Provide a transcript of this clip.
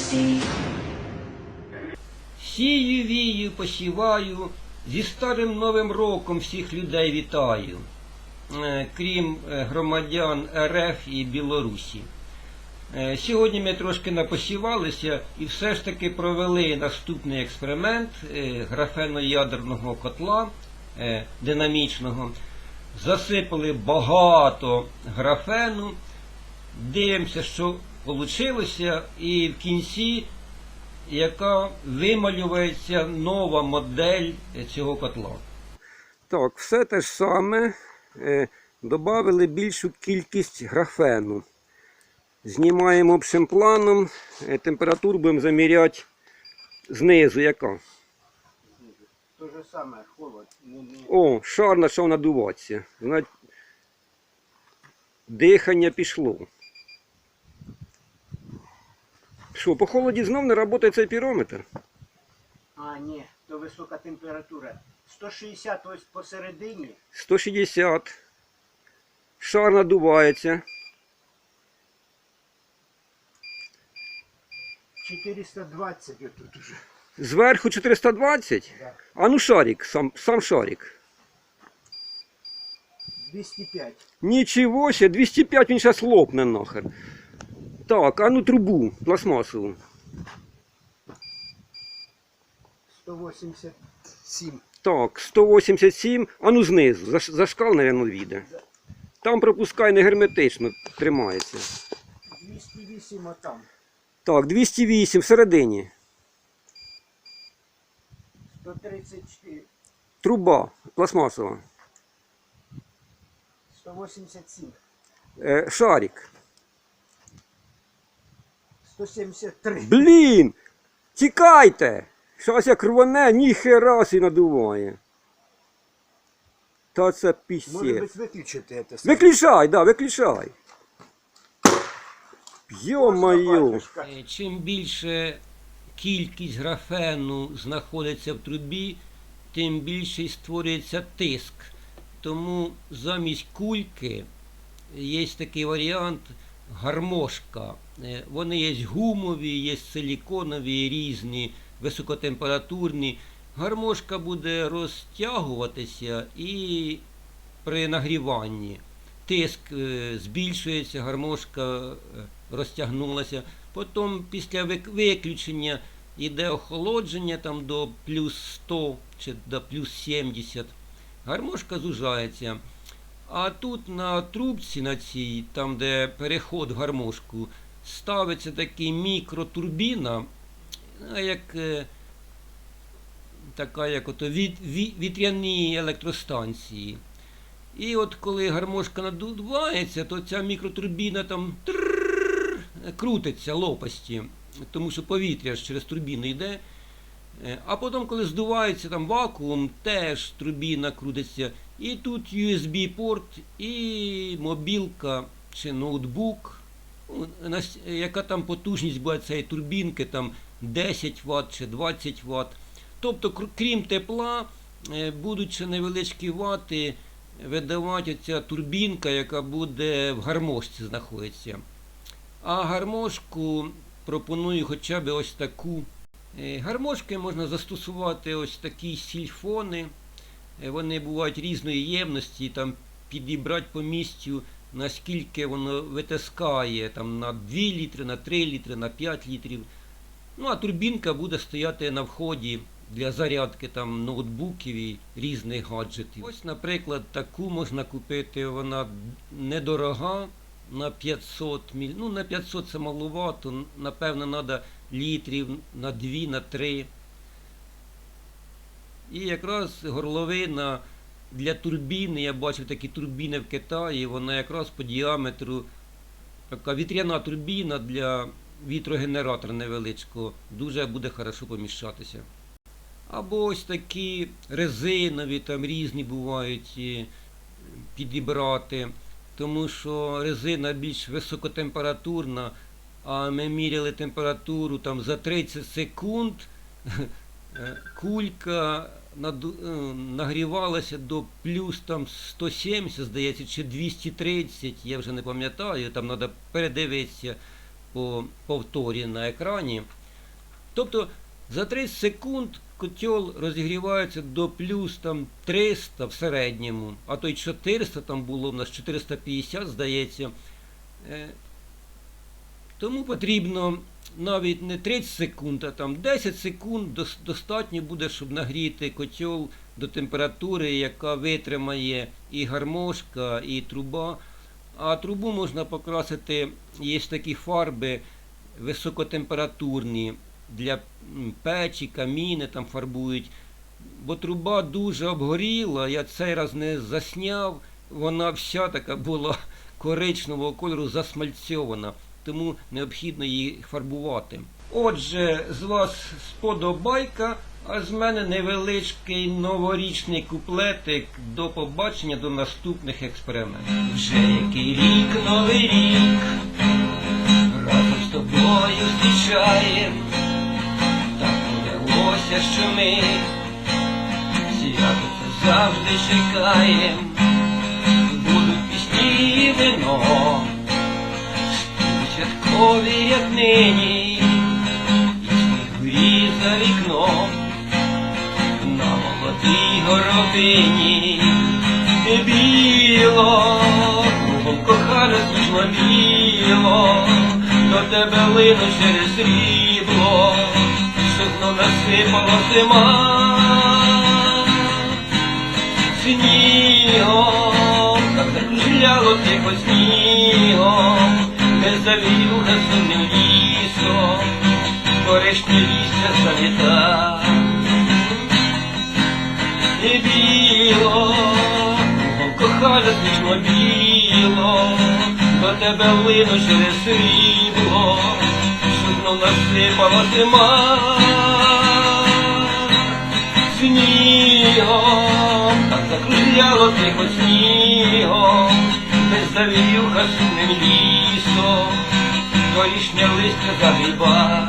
Mercy. Сію вію, посіваю, зі старим новим роком всіх людей вітаю, е, крім е, громадян РФ і Білорусі. Е, Сьогодні ми трошки напосівалися і все ж таки провели наступний експеримент графено-ядерного котла динамічного. Засипали багато графену, дивимося, що вийшло, і в кінці яка вималюється нова модель цього котла. Так, все те ж саме. Е, Добавили більшу кількість графену. Знімаємо общим планом. Е, Температуру будемо заміряти знизу, яка. То же саме, холод. Не, не... О, шар почав надуватися. Дихання пішло. Що, по холоді знов не працює цей пірометр? А, ні, то висока температура. 160 ось посередині. 160. Шар надувається. 420 отут уже. Зверху 420. Да. А ну шарик, сам, сам шарик. 205. Нічого ще, 205 він зараз лопне нахер. Так, а ну трубу пластмасову. 187. Так, 187, а ну знизу, за, за шкал, мабуть, віде. Там пропускай не герметично, тримається. 208 отам. Так, 208 всередині. 134. Труба пластмасова. 187. Е, шарик. 173. Блін! Тікайте! Щось як рване, ніхера сі надуває. Та це Може пісець. бути виключити це. саме. Виключай, да, виключай. Йо-моє. батюшка. Е, Чим більше кількість графену знаходиться в трубі, тим більше й створюється тиск. Тому замість кульки є такий варіант гармошка. Е, Вони є гумові, є силіконові, різні, високотемпературні. Гармошка буде розтягуватися і при нагріванні тиск е, збільшується, гармошка е, розтягнулася. Потім після виключення йде охолодження там до плюс 100 чи до плюс 70. Гармошка зужається. А тут на трубці, на цій, там де переход в гармошку, ставиться такий мікротурбіна, як е, така, як ото від, ві- вітряні електростанції. І от коли гармошка надувається, то ця мікротурбіна там крутиться лопасті, тому що повітря ж через турбіну йде. Е, А потім, коли здувається там вакуум, теж турбіна крутиться. І тут USB-порт, і мобілка чи ноутбук, ну, яка там потужність буде цієї турбінки, там 10 Вт чи 20 Вт. Тобто, крім тепла, е, будуть ще невеличкі вати видавати ця турбінка, яка буде в гармошці знаходиться. А гармошку пропоную хоча б ось таку. Е, Гармошки можна застосувати ось такі сільфони. Е, Вони бувають різної ємності, там підібрати по місцю, наскільки воно витискає там, на 2 літри, на 3 літри, на 5 літрів. Ну, а турбінка буде стояти на вході для зарядки там, ноутбуків і різних гаджетів. Ось, наприклад, таку можна купити, вона недорога на 500 міль. Ну, на 500 це маловато, напевно, треба літрів на 2, на 3. І якраз горловина для турбіни, я бачив такі турбіни в Китаї, вона якраз по діаметру така вітряна турбіна для вітрогенератора невеличкого. Дуже буде хорошо поміщатися. Або ось такі резинові, там різні бувають підібрати, тому що резина більш високотемпературна, а ми міряли температуру там за 30 секунд. е, Кулька е, нагрівалася до плюс там 170, здається, чи 230, я вже не пам'ятаю, там треба передивитися. по повторі на екрані. Тобто за 30 секунд котел розігрівається до плюс там 300 в середньому, а то й 400 там було, в нас 450, здається. Тому потрібно навіть не 30 секунд, а там 10 секунд достатньо буде, щоб нагріти котел до температури, яка витримає і гармошка, і труба. А трубу можна покрасити, є такі фарби високотемпературні для печі, каміни там фарбують. Бо труба дуже обгоріла, я цей раз не засняв, вона вся така була коричневого кольору засмальцьована, тому необхідно її фарбувати. Отже, з вас сподобайка, а з мене невеличкий новорічний куплетик до побачення до наступних експериментів. Вже який рік, новий рік, разом з тобою зустрічаєм, так повелося, що ми свято завжди чекаєм, будуть пісні і вино, святкові, як нині, і за вікном, на молодій горобині, біло, кохана сніжно біло, до тебе лину через срібло, що знов насипала зима. Снігом, так закружляло тихо снігом, не завірюха сумним лісом, коричні лістя завіта. І біло, кохана смішно біло, до тебе лину через срібло, знов насипала зима снігом, так закружляло тихо снігом, без завірюха сумним лісом, торішня листя загиба,